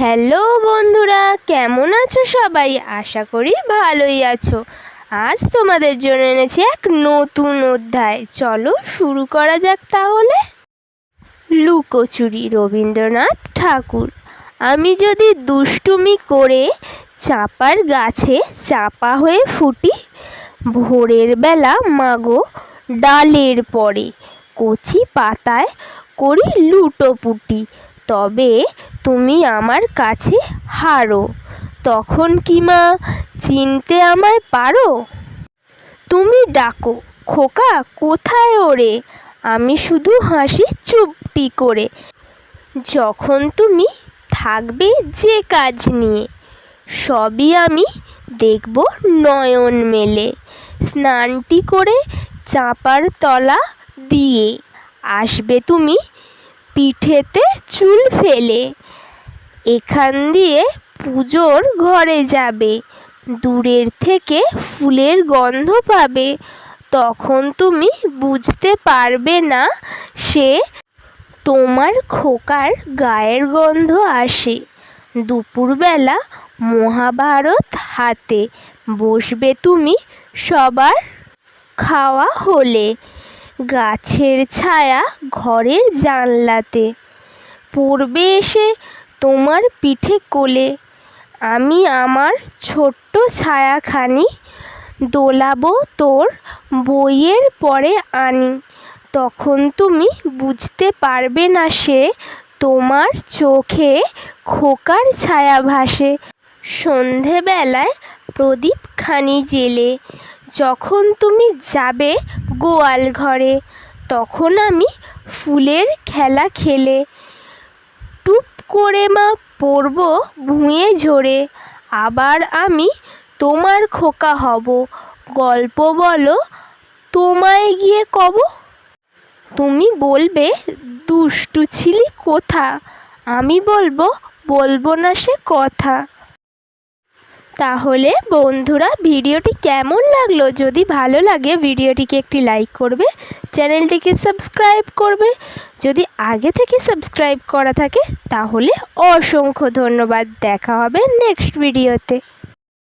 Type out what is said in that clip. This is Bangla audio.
হ্যালো বন্ধুরা, কেমন আছো সবাই? আশা করি ভালোই আছো। আজ তোমাদের জন্য এনেছি এক নতুন অধ্যায়। চলো শুরু করা যাক তাহলে। লুকোচুরি রবীন্দ্রনাথ ঠাকুর। আমি যদি দুষ্টুমি করে চাপার গাছে চাপা হয়ে ফুটি, ভোরের বেলা মাগো ডালের পরে কচি পাতায় করি লুটোপুটি। তবে তুমি আমার কাছে হারো। তখন কি মা, চিনতে আমায় পারো? তুমি ডাকো, খোকা, কোথায় ওরে? আমি শুধু হাসি চুপটি করে। যখন তুমি থাকবে যে কাজ নিয়ে, সবই আমি দেখব নয়ন মেলে। স্নানটি করে চাপার তলা দিয়ে আসবে তুমি পিঠেতে চুল ফেলে। এখান দিয়ে পুজোর ঘরে যাবে। দূরের থেকে ফুলের গন্ধ পাবে। তখন তুমি বুঝতে পারবে না, সে তোমার খোকার গায়ের গন্ধ আসে। দুপুরবেলা মহাভারত হাতে বসবে তুমি সবার খাওয়া হলে। গাছের ছায়া ঘরের জানলাতে। পড়বে এসে তোমার পিঠে কোলে। আমি আমার ছোট্ট ছায়াখানি দোলাবো তোর বইয়ের পরে আনি। তখন তুমি বুঝতে পারবে না সে তোমার চোখে খোকার ছায়া ভাসে। সন্ধেবেলায় প্রদীপখানি জেলে। যখন তুমি যাবে গোয়াল ঘরে, তখন আমি ফুলের খেলা খেলে, টুপ করে মা পড়ব ভুঁয়ে ঝরে, আবার আমি তোমার খোকা হব। গল্প বলো, তোমায় গিয়ে কব? তুমি বলবে, দুষ্টু ছিলি কোথা? আমি বলব বলব না সে কথা। তাহলে বন্ধুরা ভিডিওটি কেমন লাগল? যদি ভালো লাগে, ভিডিওটিকে একটি লাইক করবে, চ্যানেলটিকে সাবস্ক্রাইব করবে। যদি আগে থেকে সাবস্ক্রাইব করা থাকে, তাহলে অসংখ্য ধন্যবাদ। দেখা হবে নেক্সট ভিডিওতে